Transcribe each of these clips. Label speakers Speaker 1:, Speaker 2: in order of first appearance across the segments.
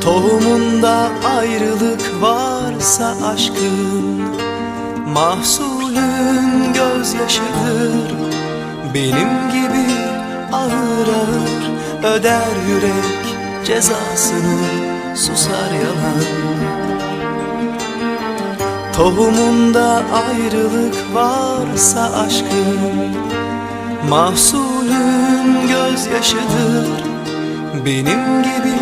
Speaker 1: Tohumunda ayrılık varsa aşkın Mahsulün gözyaşıdır. Benim gibi ağır ağır öder yürek cezasını susar yalan. Tohumunda ayrılık varsa aşkın Mahsulün gözyaşıdır. Benim gibi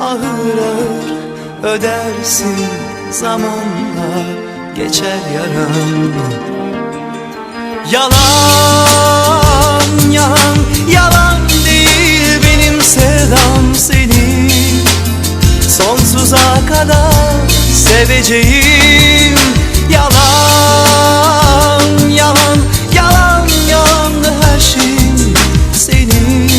Speaker 1: ağır ağır ödersin zamanla geçer yaran Yalan, yalan, yalan değil benim sevdam seni. Sonsuza kadar seveceğim. Yalan, yalan, yalan, yalan her şeyim senin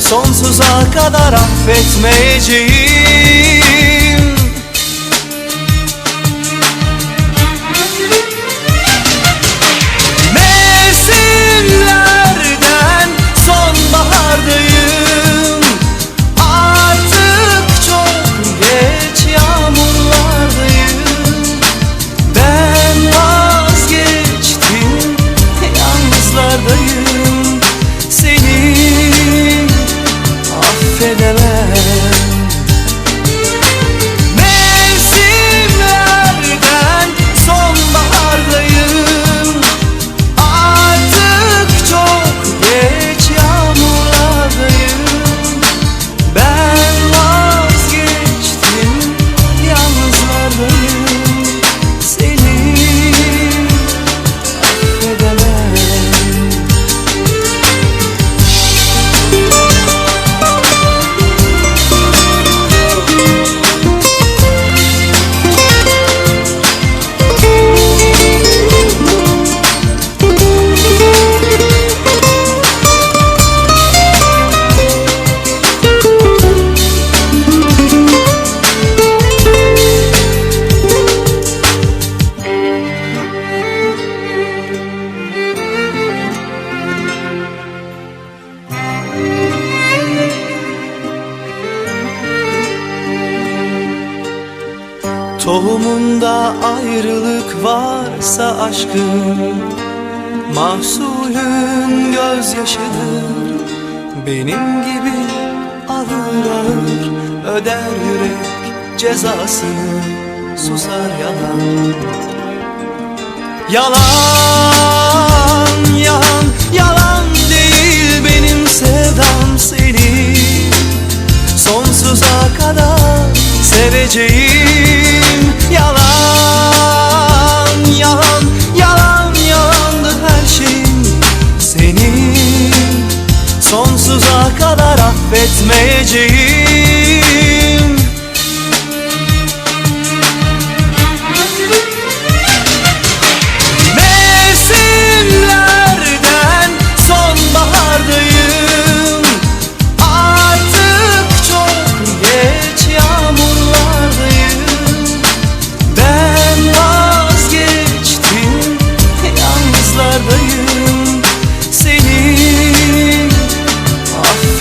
Speaker 1: Sonsuza kadar affetmeyeceğim Tohumunda ayrılık varsa aşkın Mahsulün gözyaşıdır. Benim gibi ağır ağır öder yürek cezasını Susar yalan. Yalan, yalan, yalan değil benim sevdam seni Sonsuza kadar seveceğim kadar affetmeyeceğim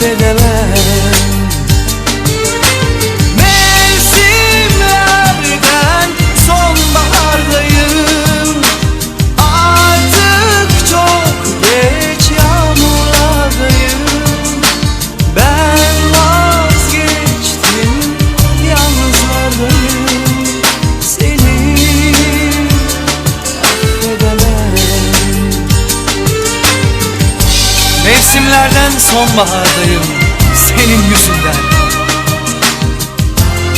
Speaker 1: estrella Mevsimlerden sonbahardayım senin yüzünden.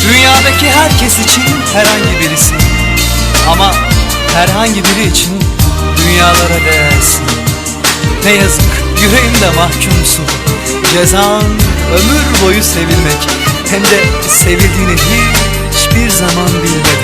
Speaker 1: Dünyadaki herkes için herhangi birisi Ama herhangi biri için dünyalara değersin. Ne yazık yüreğimde mahkumsun. Cezan ömür boyu sevilmek Hem de sevildiğini hiçbir zaman bilmek